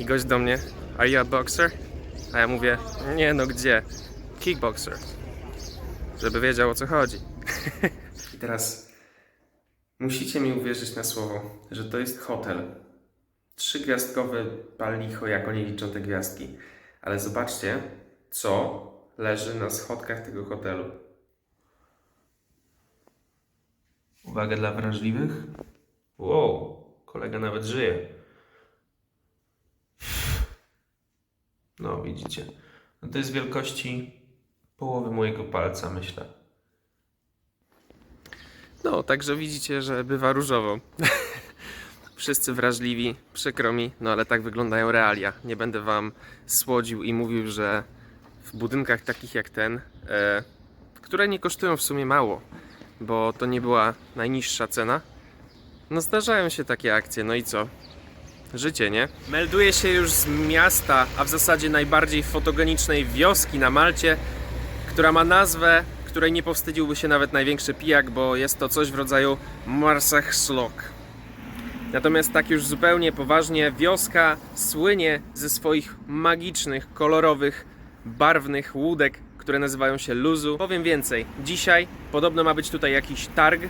I gość do mnie, are you a boxer? A ja mówię, nie no gdzie? Kickboxer. Żeby wiedział o co chodzi. I teraz musicie mi uwierzyć na słowo, że to jest hotel. Trzygwiazdkowy pal licho, jak oni liczą te gwiazdki. Ale zobaczcie, co leży na schodkach tego hotelu. Uwaga dla wrażliwych. Wow, kolega nawet żyje. No, widzicie. No to jest wielkości połowy mojego palca, myślę. No, także widzicie, że bywa różowo. Wszyscy wrażliwi, przykro mi, no ale tak wyglądają realia. Nie będę wam słodził i mówił, że w budynkach takich jak ten, e, które nie kosztują w sumie mało, bo to nie była najniższa cena, no zdarzają się takie akcje, no i co? Życie, nie? Melduję się już z miasta, a w zasadzie najbardziej fotogenicznej wioski na Malcie, która ma nazwę, której nie powstydziłby się nawet największy pijak, bo jest to coś w rodzaju Marsachslok. Natomiast tak już zupełnie poważnie, wioska słynie ze swoich magicznych, kolorowych, barwnych łódek, które nazywają się Luzu. Powiem więcej, dzisiaj podobno ma być tutaj jakiś targ.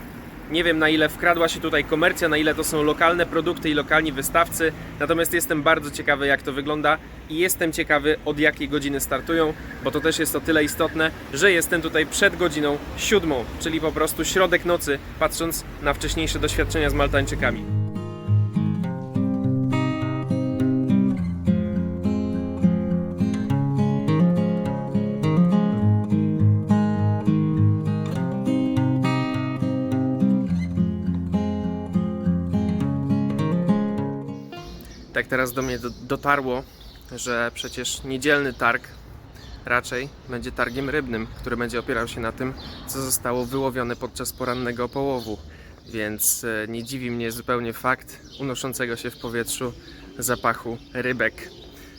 Nie wiem na ile wkradła się tutaj komercja, na ile to są lokalne produkty i lokalni wystawcy. Natomiast jestem bardzo ciekawy jak to wygląda i jestem ciekawy od jakiej godziny startują, bo to też jest o tyle istotne, że jestem tutaj przed godziną siódmą, czyli po prostu środek nocy, patrząc na wcześniejsze doświadczenia z Maltańczykami. Teraz do mnie do, dotarło, że przecież niedzielny targ raczej będzie targiem rybnym, który będzie opierał się na tym, co zostało wyłowione podczas porannego połowu. Więc e, nie dziwi mnie zupełnie fakt unoszącego się w powietrzu zapachu rybek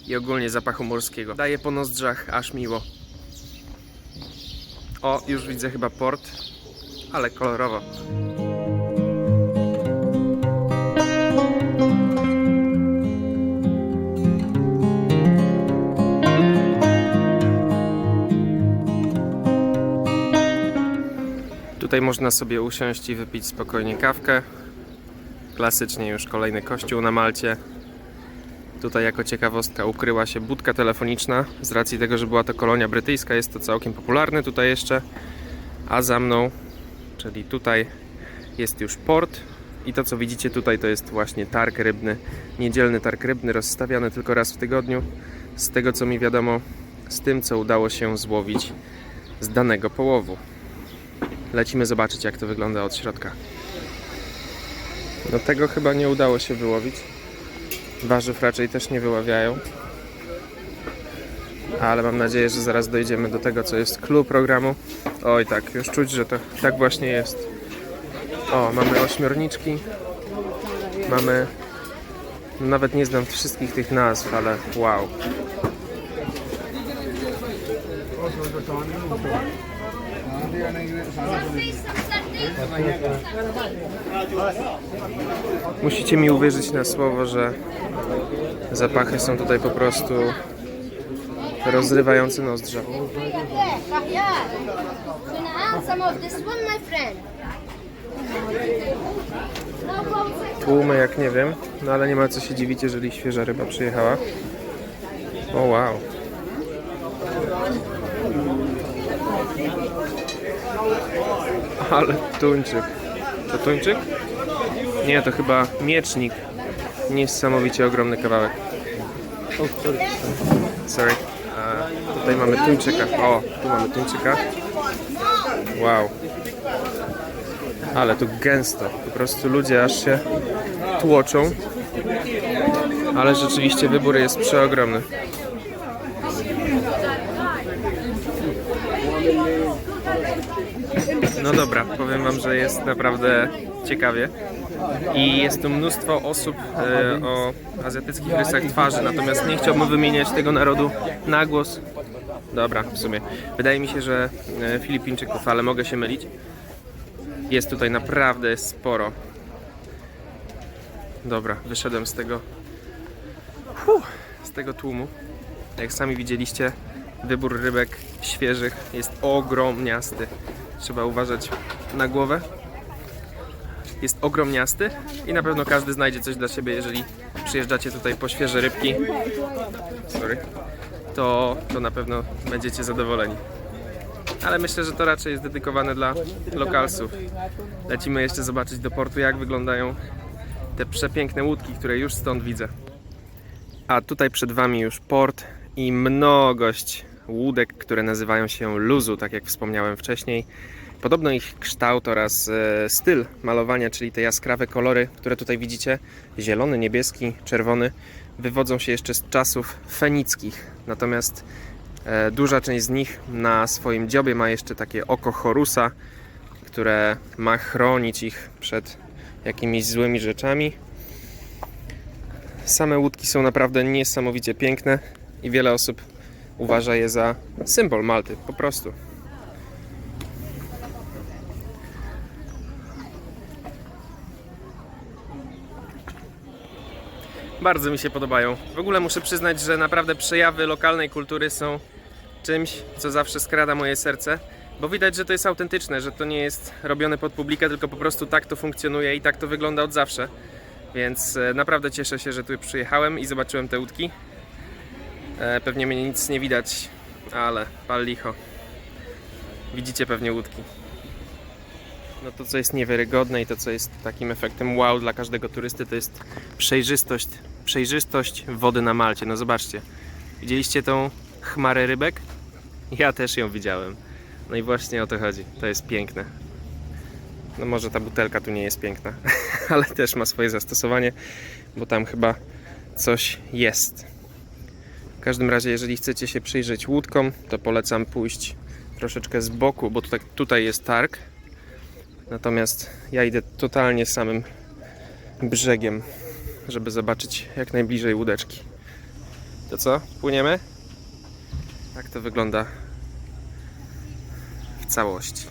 i ogólnie zapachu morskiego. Daje po nozdrzach aż miło. O, już widzę chyba port, ale kolorowo. Tutaj można sobie usiąść i wypić spokojnie kawkę. Klasycznie już kolejny kościół na Malcie. Tutaj jako ciekawostka ukryła się budka telefoniczna. Z racji tego, że była to kolonia brytyjska, jest to całkiem popularne tutaj jeszcze. A za mną, czyli tutaj jest już port. I to co widzicie tutaj to jest właśnie targ rybny, niedzielny targ rybny, rozstawiany tylko raz w tygodniu. Z tego co mi wiadomo, z tym co udało się złowić z danego połowu. Lecimy zobaczyć, jak to wygląda od środka. No tego chyba nie udało się wyłowić. Warzyw raczej też nie wyławiają. Ale mam nadzieję, że zaraz dojdziemy do tego, co jest clue programu. Oj tak, już czuć, że to tak właśnie jest. O, mamy ośmiorniczki. Mamy... Nawet nie znam wszystkich tych nazw, ale wow. Musicie mi uwierzyć na słowo, że zapachy są tutaj po prostu rozrywające nozdrza. No. Tłumy jak nie wiem, no ale nie ma co się dziwić, jeżeli świeża ryba przyjechała. O wow. Ale tuńczyk. To tuńczyk? Nie, to chyba miecznik. Niesamowicie ogromny kawałek. Sorry. A, tutaj mamy tuńczyka. O, tu mamy tuńczyka. Wow. Ale tu gęsto. Po prostu ludzie aż się tłoczą. Ale rzeczywiście wybór jest przeogromny. No dobra, powiem wam, że jest naprawdę ciekawie. I jest tu mnóstwo osób e, o azjatyckich rysach twarzy, natomiast nie chciałbym wymieniać tego narodu na głos. Dobra, w sumie. Wydaje mi się, że e, Filipińczyków, ale mogę się mylić. Jest tutaj naprawdę sporo. Dobra, wyszedłem z tego z tego tłumu. Jak sami widzieliście, wybór rybek świeżych jest ogromniasty. Trzeba uważać na głowę. Jest ogromniasty i na pewno każdy znajdzie coś dla siebie, jeżeli przyjeżdżacie tutaj po świeże rybki. Sorry. To, to na pewno będziecie zadowoleni. Ale myślę, że to raczej jest dedykowane dla lokalsów. Lecimy jeszcze zobaczyć do portu, jak wyglądają te przepiękne łódki, które już stąd widzę. A tutaj przed Wami już port i mnogość łódek, które nazywają się luzu, tak jak wspomniałem wcześniej. Podobno ich kształt oraz e, styl malowania, czyli te jaskrawe kolory, które tutaj widzicie, zielony, niebieski, czerwony, wywodzą się jeszcze z czasów fenickich. Natomiast e, duża część z nich na swoim dziobie ma jeszcze takie oko Horusa, które ma chronić ich przed jakimiś złymi rzeczami. Same łódki są naprawdę niesamowicie piękne i wiele osób uważa je za symbol Malty, po prostu. Bardzo mi się podobają. W ogóle muszę przyznać, że naprawdę przejawy lokalnej kultury są czymś, co zawsze skrada moje serce, bo widać, że to jest autentyczne, że to nie jest robione pod publikę, tylko po prostu tak to funkcjonuje i tak to wygląda od zawsze. Więc e, naprawdę cieszę się, że tu przyjechałem i zobaczyłem te łódki. E, Pewnie mnie nic nie widać, ale pal licho. Widzicie pewnie łódki. No to, co jest niewiarygodne i to, co jest takim efektem wow dla każdego turysty, to jest przejrzystość, przejrzystość wody na Malcie. No zobaczcie, widzieliście tą chmarę rybek? Ja też ją widziałem. No i właśnie o to chodzi. To jest piękne. No może ta butelka tu nie jest piękna, ale też ma swoje zastosowanie, bo tam chyba coś jest. W każdym razie, jeżeli chcecie się przyjrzeć łódkom, to polecam pójść troszeczkę z boku, bo tutaj, tutaj jest targ. Natomiast ja idę totalnie samym brzegiem, żeby zobaczyć jak najbliżej łódeczki. To co? Płyniemy? Tak to wygląda w całości.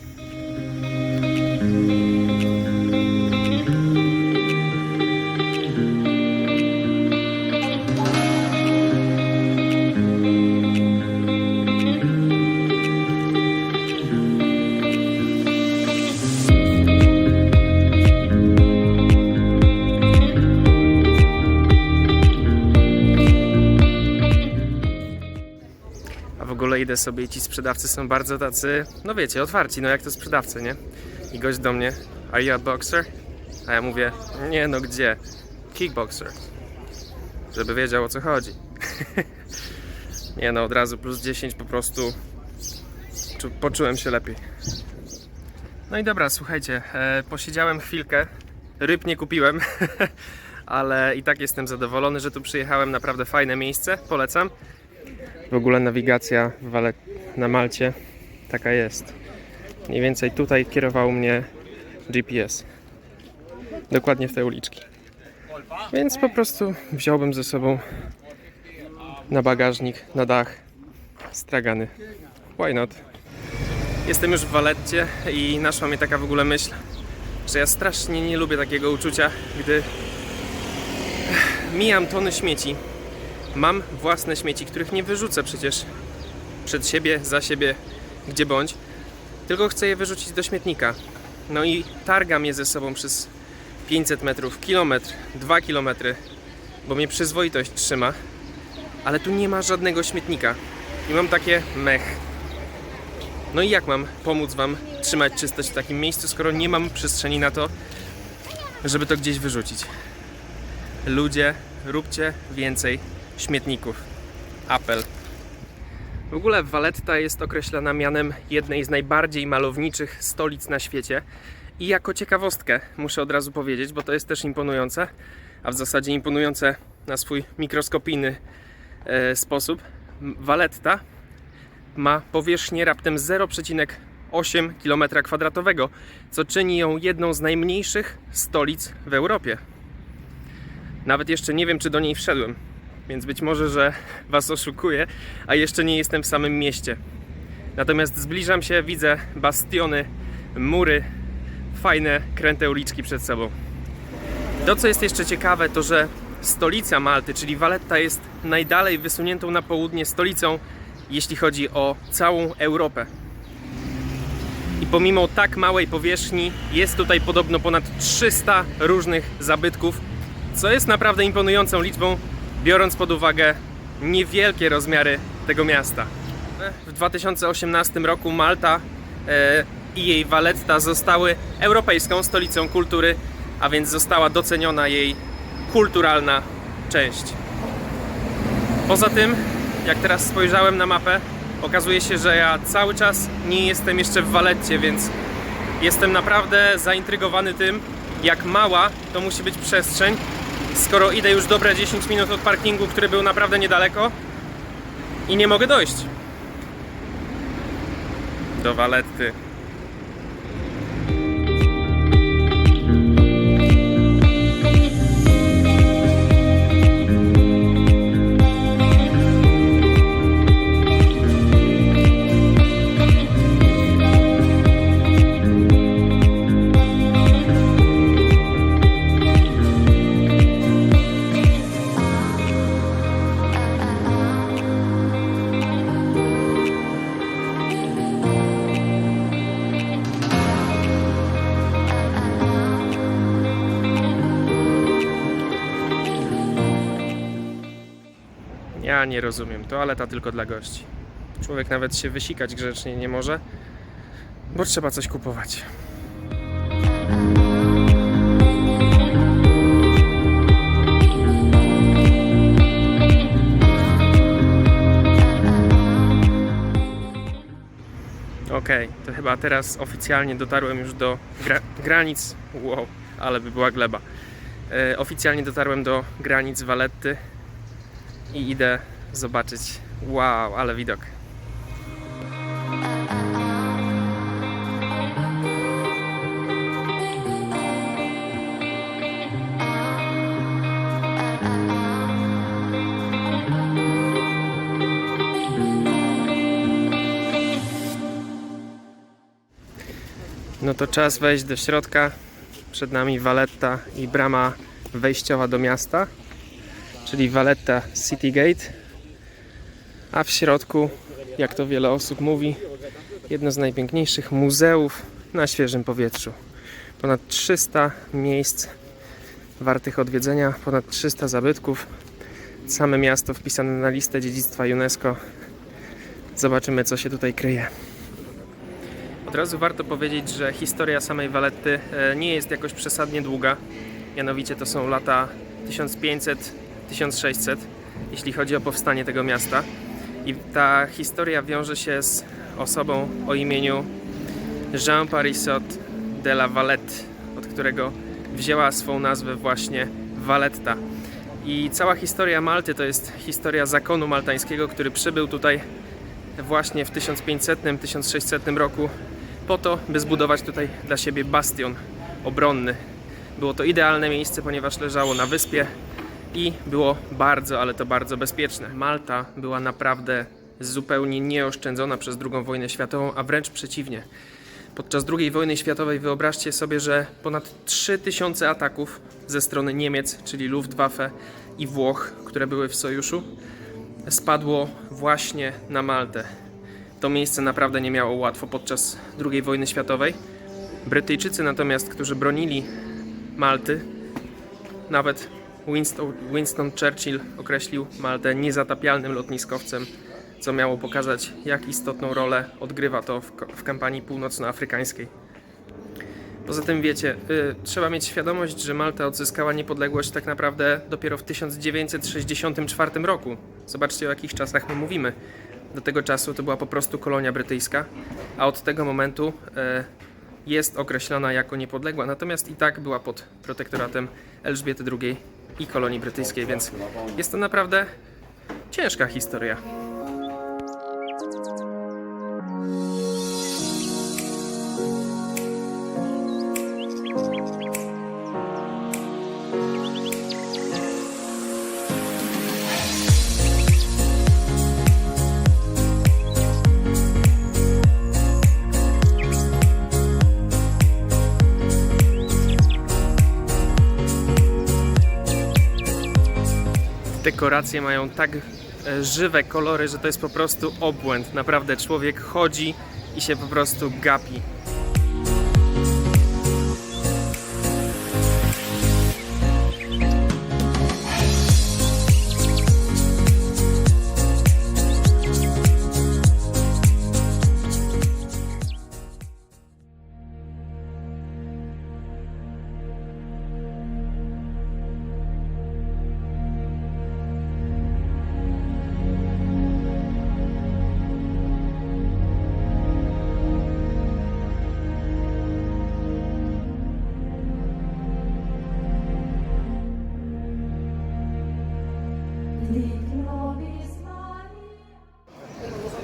Idę sobie i ci sprzedawcy są bardzo tacy, no wiecie, otwarci, no jak to sprzedawcy, nie? I gość do mnie, are you a boxer? A ja mówię, nie no gdzie? Kickboxer. Żeby wiedział o co chodzi. nie no, od razu plus 10 po prostu czu- poczułem się lepiej. No i dobra, słuchajcie, e, posiedziałem chwilkę, ryb nie kupiłem, ale i tak jestem zadowolony, że tu przyjechałem, naprawdę fajne miejsce, polecam. W ogóle nawigacja Wale- na Malcie taka jest. Mniej więcej tutaj kierował mnie GPS. Dokładnie w te uliczki. Więc po prostu wziąłbym ze sobą na bagażnik, na dach stragany. Why not? Jestem już w Waletcie i naszła mnie taka w ogóle myśl, że ja strasznie nie lubię takiego uczucia, gdy mijam tony śmieci Mam własne śmieci, których nie wyrzucę przecież przed siebie, za siebie, gdzie bądź, tylko chcę je wyrzucić do śmietnika. No i targam je ze sobą przez 500 metrów, kilometr, 2 kilometry, bo mnie przyzwoitość trzyma, ale tu nie ma żadnego śmietnika. I mam takie mech. No i jak mam pomóc Wam trzymać czystość w takim miejscu, skoro nie mam przestrzeni na to, żeby to gdzieś wyrzucić? Ludzie, róbcie więcej śmietników. Apel. W ogóle Valletta jest określana mianem jednej z najbardziej malowniczych stolic na świecie. I jako ciekawostkę muszę od razu powiedzieć, bo to jest też imponujące, a w zasadzie imponujące na swój mikroskopijny e, sposób. Valletta ma powierzchnię raptem 0,8 km2, co czyni ją jedną z najmniejszych stolic w Europie. Nawet jeszcze nie wiem, czy do niej wszedłem, więc być może, że Was oszukuję, a jeszcze nie jestem w samym mieście. Natomiast zbliżam się, widzę bastiony, mury, fajne, kręte uliczki przed sobą. To, co jest jeszcze ciekawe, to że stolica Malty, czyli Valletta jest najdalej wysuniętą na południe stolicą, jeśli chodzi o całą Europę. I pomimo tak małej powierzchni jest tutaj podobno ponad 300 różnych zabytków, co jest naprawdę imponującą liczbą, biorąc pod uwagę niewielkie rozmiary tego miasta. W 2018 roku Malta e, i jej Valletta zostały europejską stolicą kultury, a więc została doceniona jej kulturalna część. Poza tym, jak teraz spojrzałem na mapę, okazuje się, że ja cały czas nie jestem jeszcze w Waletcie, więc jestem naprawdę zaintrygowany tym, jak mała to musi być przestrzeń, skoro idę już dobre 10 minut od parkingu, który był naprawdę niedaleko i nie mogę dojść do Waletty. Nie rozumiem. Toaleta tylko dla gości. Człowiek nawet się wysikać grzecznie nie może, bo trzeba coś kupować. Okej, to chyba teraz oficjalnie dotarłem już do gra granic. Wow, ale by była gleba. E, oficjalnie dotarłem do granic Waletty i idę zobaczyć. Wow, ale widok. No to czas wejść do środka. Przed nami Valletta i brama wejściowa do miasta czyli Valletta City Gate, a w środku, jak to wiele osób mówi, jedno z najpiękniejszych muzeów na świeżym powietrzu. Ponad 300 miejsc wartych odwiedzenia, ponad 300 zabytków. Same miasto wpisane na listę dziedzictwa UNESCO. Zobaczymy, co się tutaj kryje. Od razu warto powiedzieć, że historia samej Valetty e, nie jest jakoś przesadnie długa. Mianowicie to są lata 1500 1600, jeśli chodzi o powstanie tego miasta. I ta historia wiąże się z osobą o imieniu Jean Parisot de la Valette, od którego wzięła swą nazwę właśnie Valletta. I cała historia Malty to jest historia zakonu maltańskiego, który przybył tutaj właśnie w 1500-1600 roku po to, by zbudować tutaj dla siebie bastion obronny. Było to idealne miejsce, ponieważ leżało na wyspie, i było bardzo, ale to bardzo bezpieczne. Malta była naprawdę zupełnie nieoszczędzona przez II wojnę światową, a wręcz przeciwnie. Podczas II wojny światowej wyobraźcie sobie, że ponad 3000 ataków ze strony Niemiec, czyli Luftwaffe i Włoch, które były w sojuszu, spadło właśnie na Maltę. To miejsce naprawdę nie miało łatwo podczas II wojny światowej. Brytyjczycy natomiast, którzy bronili Malty, nawet Winston, Churchill określił Maltę niezatapialnym lotniskowcem, co miało pokazać, jak istotną rolę odgrywa to w, kampanii północnoafrykańskiej. Poza tym wiecie, y, trzeba mieć świadomość, że Malta odzyskała niepodległość tak naprawdę dopiero w 1964 roku. Zobaczcie o jakich czasach my mówimy. Do tego czasu to była po prostu kolonia brytyjska, a od tego momentu y, jest określona jako niepodległa, natomiast i tak była pod protektoratem Elżbiety II i kolonii brytyjskiej, więc jest to naprawdę ciężka historia. Dekoracje mają tak e, żywe kolory, że to jest po prostu obłęd. Naprawdę człowiek chodzi i się po prostu gapi.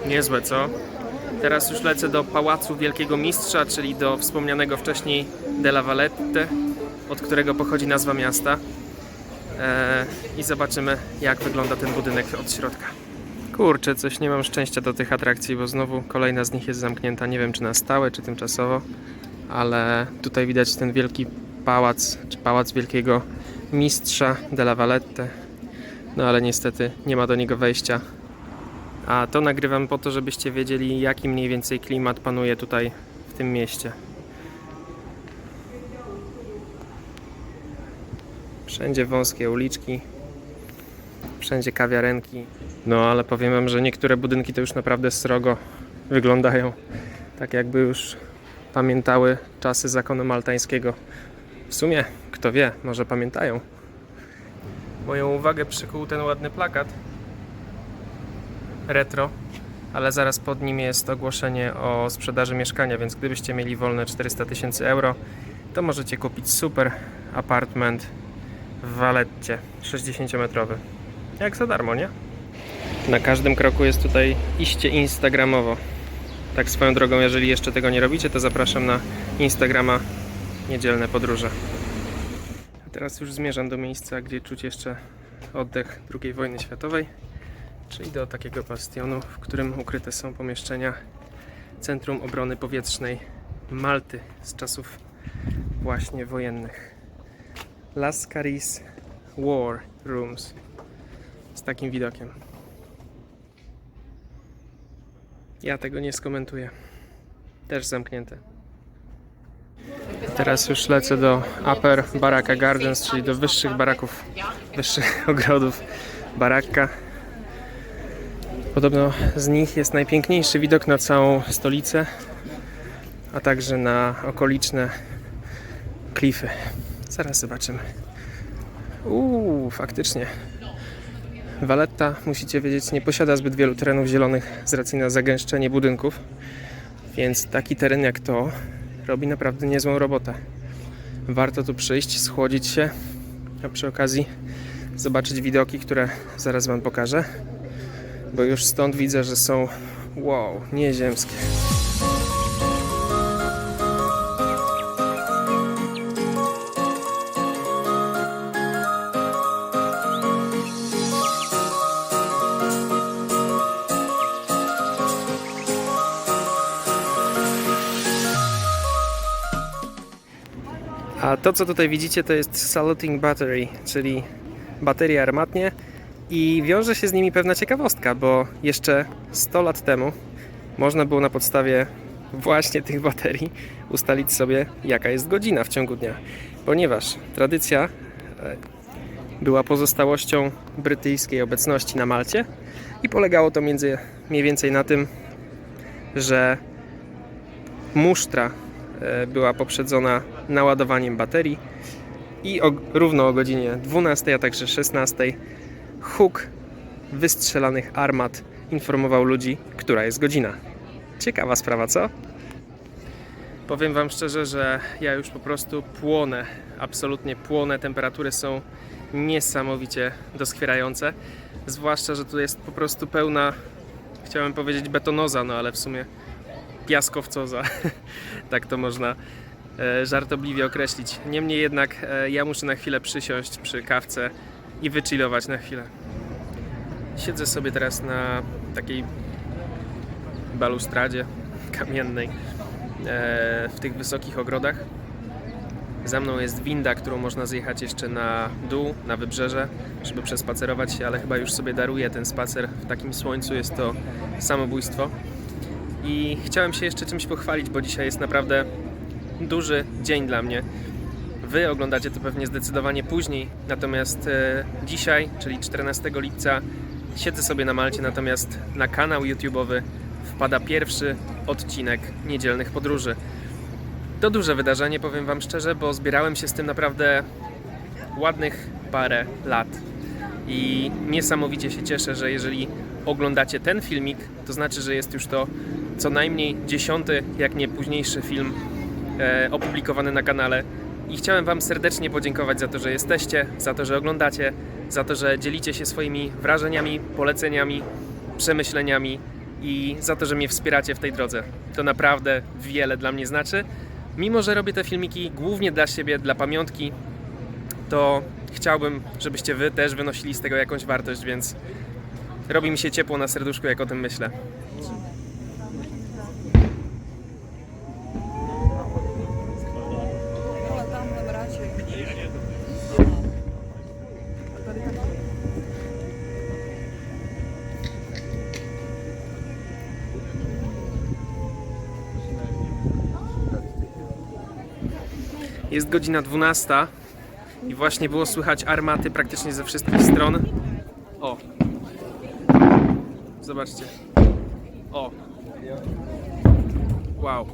Niezłe, co? Teraz już lecę do Pałacu Wielkiego Mistrza, czyli do wspomnianego wcześniej Della Valette, od którego pochodzi nazwa miasta. Eee, I zobaczymy, jak wygląda ten budynek od środka. Kurczę, coś nie mam szczęścia do tych atrakcji, bo znowu kolejna z nich jest zamknięta. Nie wiem, czy na stałe, czy tymczasowo, ale tutaj widać ten wielki pałac, czy pałac Wielkiego Mistrza Della Valette. No ale niestety nie ma do niego wejścia. A to nagrywam po to, żebyście wiedzieli, jaki mniej więcej klimat panuje tutaj w tym mieście. Wszędzie wąskie uliczki, wszędzie kawiarenki. No ale powiem wam, że niektóre budynki to już naprawdę srogo wyglądają. Tak jakby już pamiętały czasy zakonu maltańskiego. W sumie, kto wie, może pamiętają. Moją uwagę przykuł ten ładny plakat retro, ale zaraz pod nim jest ogłoszenie o sprzedaży mieszkania, więc gdybyście mieli wolne 400 tysięcy euro, to możecie kupić super apartment w Waletcie 60-metrowy. Jak za darmo, nie? Na każdym kroku jest tutaj iście instagramowo. Tak swoją drogą, jeżeli jeszcze tego nie robicie, to zapraszam na Instagrama Niedzielne Podróże. A teraz już zmierzam do miejsca, gdzie czuć jeszcze oddech II wojny światowej czyli do takiego bastionu, w którym ukryte są pomieszczenia Centrum Obrony Powietrznej Malty z czasów właśnie wojennych. Las Caris War Rooms z takim widokiem. Ja tego nie skomentuję. Też zamknięte. Teraz już lecę do Upper Baraka Gardens, czyli do wyższych baraków, wyższych ogrodów Barakka. Podobno z nich jest najpiękniejszy widok na całą stolicę, a także na okoliczne klify. Zaraz zobaczymy. Uuu, faktycznie. Valletta, musicie wiedzieć, nie posiada zbyt wielu terenów zielonych z racji na zagęszczenie budynków, więc taki teren jak to robi naprawdę niezłą robotę. Warto tu przyjść, schłodzić się, a przy okazji zobaczyć widoki, które zaraz Wam pokażę bo już stąd widzę, że są wow, nieziemskie. A to, co tutaj widzicie, to jest saluting battery, czyli baterie armatnie, i wiąże się z nimi pewna ciekawostka, bo jeszcze 100 lat temu można było na podstawie właśnie tych baterii ustalić sobie, jaka jest godzina w ciągu dnia. Ponieważ tradycja e, była pozostałością brytyjskiej obecności na Malcie i polegało to między, mniej więcej na tym, że musztra e, była poprzedzona naładowaniem baterii i o, równo o godzinie 12, a także 16 huk wystrzelanych armat informował ludzi, która jest godzina. Ciekawa sprawa, co? Powiem Wam szczerze, że ja już po prostu płonę, absolutnie płonę. Temperatury są niesamowicie doskwierające. Zwłaszcza, że tu jest po prostu pełna, chciałem powiedzieć betonoza, no ale w sumie piaskowcoza. tak to można e, żartobliwie określić. Niemniej jednak e, ja muszę na chwilę przysiąść przy kawce i wychillować na chwilę. Siedzę sobie teraz na takiej balustradzie kamiennej e, w tych wysokich ogrodach. Za mną jest winda, którą można zjechać jeszcze na dół, na wybrzeże, żeby przespacerować się, ale chyba już sobie daruję ten spacer w takim słońcu. Jest to samobójstwo. I chciałem się jeszcze czymś pochwalić, bo dzisiaj jest naprawdę duży dzień dla mnie. Wy oglądacie to pewnie zdecydowanie później, natomiast e, dzisiaj, czyli 14 lipca, siedzę sobie na Malcie, natomiast na kanał YouTube'owy wpada pierwszy odcinek niedzielnych podróży. To duże wydarzenie, powiem Wam szczerze, bo zbierałem się z tym naprawdę ładnych parę lat. I niesamowicie się cieszę, że jeżeli oglądacie ten filmik, to znaczy, że jest już to co najmniej dziesiąty, jak nie późniejszy film e, opublikowany na kanale. I chciałem Wam serdecznie podziękować za to, że jesteście, za to, że oglądacie, za to, że dzielicie się swoimi wrażeniami, poleceniami, przemyśleniami i za to, że mnie wspieracie w tej drodze. To naprawdę wiele dla mnie znaczy. Mimo, że robię te filmiki głównie dla siebie, dla pamiątki, to chciałbym, żebyście Wy też wynosili z tego jakąś wartość, więc robi mi się ciepło na serduszku, jak o tym myślę. Jest godzina 12 i właśnie było słychać armaty praktycznie ze wszystkich stron. O! Zobaczcie. O! Wow.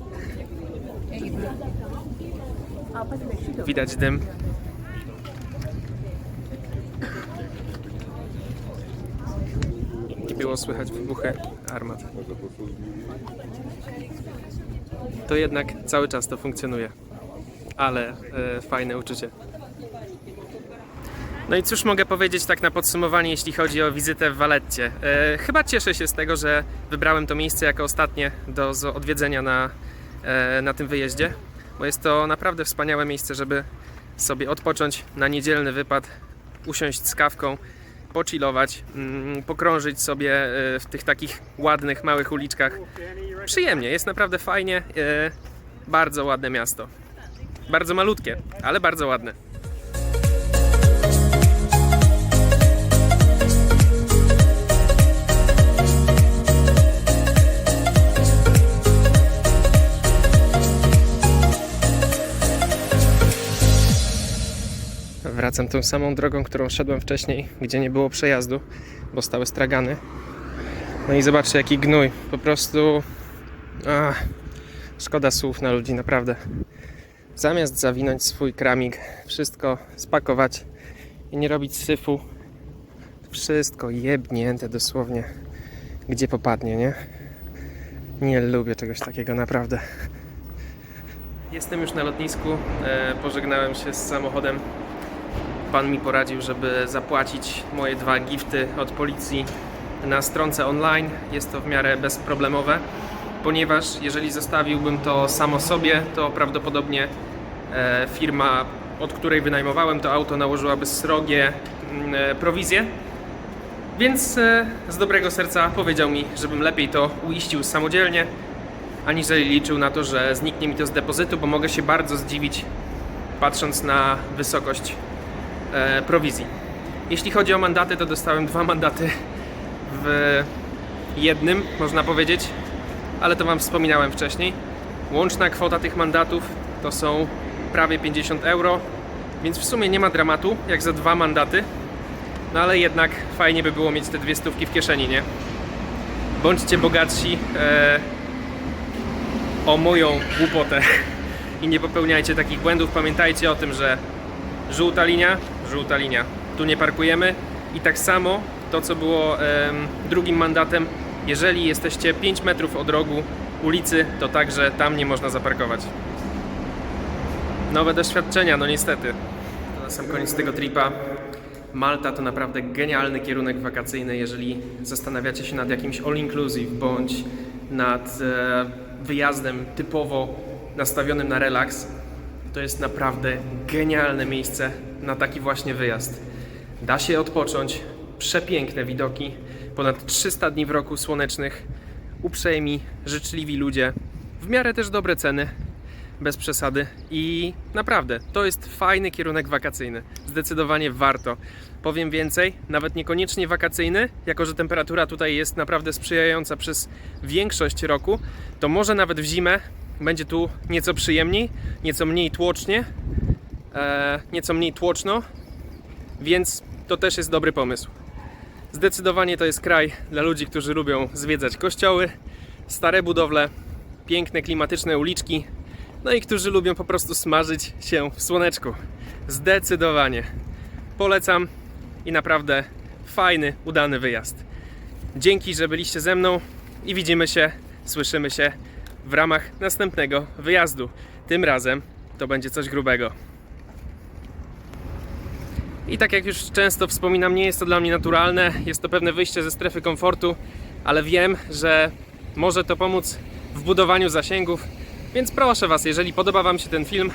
Widać dym. I było słychać wybuchy armat. To jednak cały czas to funkcjonuje ale e, fajne uczucie. No i cóż mogę powiedzieć tak na podsumowanie, jeśli chodzi o wizytę w Waletcie. E, chyba cieszę się z tego, że wybrałem to miejsce jako ostatnie do odwiedzenia na, e, na tym wyjeździe, bo jest to naprawdę wspaniałe miejsce, żeby sobie odpocząć na niedzielny wypad, usiąść z kawką, pochillować, mm, pokrążyć sobie e, w tych takich ładnych, małych uliczkach. Przyjemnie, jest naprawdę fajnie, e, bardzo ładne miasto. Bardzo malutkie, ale bardzo ładne. Wracam tą samą drogą, którą szedłem wcześniej, gdzie nie było przejazdu, bo stały stragany. No i zobaczcie, jaki gnój. Po prostu. Ach, szkoda słów na ludzi, naprawdę zamiast zawinąć swój kramik, wszystko spakować i nie robić syfu, wszystko jebnięte dosłownie, gdzie popadnie, nie? Nie lubię czegoś takiego, naprawdę. Jestem już na lotnisku, e, pożegnałem się z samochodem. Pan mi poradził, żeby zapłacić moje dwa gifty od policji na stronce online. Jest to w miarę bezproblemowe ponieważ jeżeli zostawiłbym to samo sobie, to prawdopodobnie e, firma, od której wynajmowałem to auto, nałożyłaby srogie mm, e, prowizje. Więc e, z dobrego serca powiedział mi, żebym lepiej to uiścił samodzielnie, aniżeli liczył na to, że zniknie mi to z depozytu, bo mogę się bardzo zdziwić, patrząc na wysokość prowizji. Jeśli chodzi o mandaty, to dostałem dwa mandaty w jednym, można powiedzieć ale to Wam wspominałem wcześniej. Łączna kwota tych mandatów to są prawie 50 euro, więc w sumie nie ma dramatu, jak za dwa mandaty. No ale jednak fajnie by było mieć te dwie stówki w kieszeni, nie? Bądźcie bogatsi e, o moją głupotę i nie popełniajcie takich błędów. Pamiętajcie o tym, że żółta linia, żółta linia, tu nie parkujemy i tak samo to, co było em, drugim mandatem, jeżeli jesteście 5 metrów od rogu ulicy, to także tam nie można zaparkować. Nowe doświadczenia, no niestety. To na sam koniec tego tripa. Malta to naprawdę genialny kierunek wakacyjny, jeżeli zastanawiacie się nad jakimś all inclusive bądź nad e, wyjazdem typowo nastawionym na relaks. To jest naprawdę genialne miejsce na taki właśnie wyjazd. Da się odpocząć, przepiękne widoki, ponad 300 dni w roku słonecznych, uprzejmi, życzliwi ludzie, w miarę też dobre ceny. bez przesady. I naprawdę, to jest fajny kierunek wakacyjny. Zdecydowanie warto. Powiem więcej, nawet niekoniecznie wakacyjny, jako że temperatura tutaj jest naprawdę sprzyjająca przez większość roku, to może nawet w zimę będzie tu nieco przyjemniej, nieco mniej tłocznie, e, nieco mniej tłoczno, więc to też jest dobry pomysł. Zdecydowanie to jest kraj dla ludzi, którzy lubią zwiedzać kościoły, stare budowle, piękne klimatyczne uliczki, no i którzy lubią po prostu smażyć się w słoneczku. Zdecydowanie. Polecam i naprawdę fajny, udany wyjazd. Dzięki, że byliście ze mną i widzimy się, słyszymy się w ramach następnego wyjazdu. Tym razem to będzie coś grubego. I tak jak już często wspominam, nie jest to dla mnie naturalne, jest to pewne wyjście ze strefy komfortu, ale wiem, że może to pomóc w budowaniu zasięgów, więc proszę Was, jeżeli podoba Wam się ten film,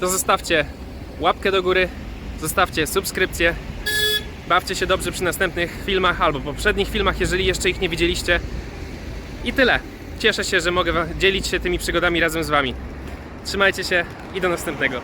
to zostawcie łapkę do góry, zostawcie subskrypcję, bawcie się dobrze przy następnych filmach albo poprzednich filmach, jeżeli jeszcze ich nie widzieliście. I tyle. Cieszę się, że mogę dzielić się tymi przygodami razem z Wami. Trzymajcie się i do następnego.